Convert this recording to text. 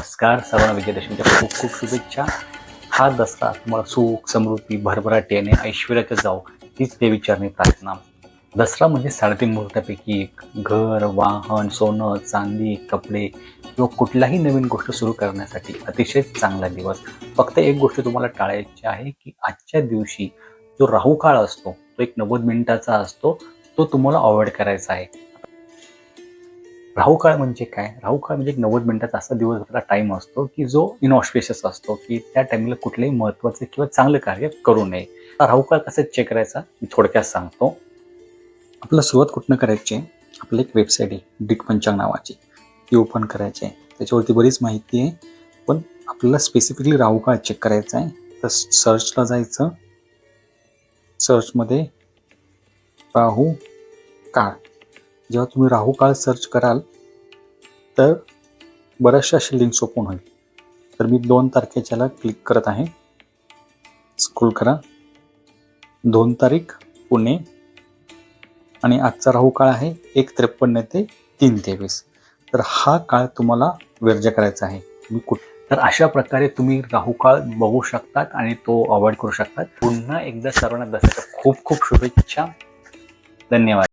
नमस्कार सर्वांना विजयदशमीच्या खूप खूप शुभेच्छा. हा दसरा तुम्हाला सुख समृद्धी भरभराटी आणि ऐश्वर्याचं जाऊ हीच देवीचरणी प्रार्थना. दसरा म्हणजे साडेतीन मुहूर्तापैकी एक. घर वाहन सोनं चांदी कपडे किंवा कुठलाही नवीन गोष्ट सुरू करण्यासाठी अतिशय चांगला दिवस. फक्त एक गोष्ट तुम्हाला टाळायची आहे की आजच्या दिवशी जो राहू काळ असतो तो एक नव्वद मिनिटाचा असतो तो तुम्हाला अवॉइड करायचा आहे. राहू काळ म्हणजे काय? राहू काळ म्हणजे एक नव्वद मिनिटाचा असा दिवसभराचा टाईम असतो की जो इनऑस्पेशियस असतो की त्या टाईमला कुठलंही महत्वाचं किंवा चांगलं कार्य करू नये. राहू काळ कसं चेक करायचा? मी थोडक्यात सांगतो. आपल्याला सुरुवात कुठनं करायची? आहे आपली एक वेबसाईट आहे डिक पंचांग नावाची. ती ओपन करायची आहे. त्याच्यावरती बरीच माहिती आहे. पण आपल्याला स्पेसिफिकली राहू काळ चेक करायचा आहे. तर सर्चला जायचं. सर्चमध्ये राहू काळ जेव्हा तुम्ही राहू काळ सर्च कराल तर बऱ्याचशा अशा लिंक्स ओपन होईल. तर मी दोन तारखेच्याला क्लिक करत आहे. स्क्रोल करा. दोन तारीख पुणे. आणि आजचा राहू काळ आहे एक त्रेपन्न ते तीन तेवीस. तर हा काळ तुम्हाला वर्ज करायचा आहे. तुम्ही कुठ तर अशा प्रकारे तुम्ही राहू काळ बघू शकतात आणि तो अवॉइड करू शकतात. पुन्हा एकदा सर्वांना दसऱ्याच्या खूप खूप शुभेच्छा. धन्यवाद.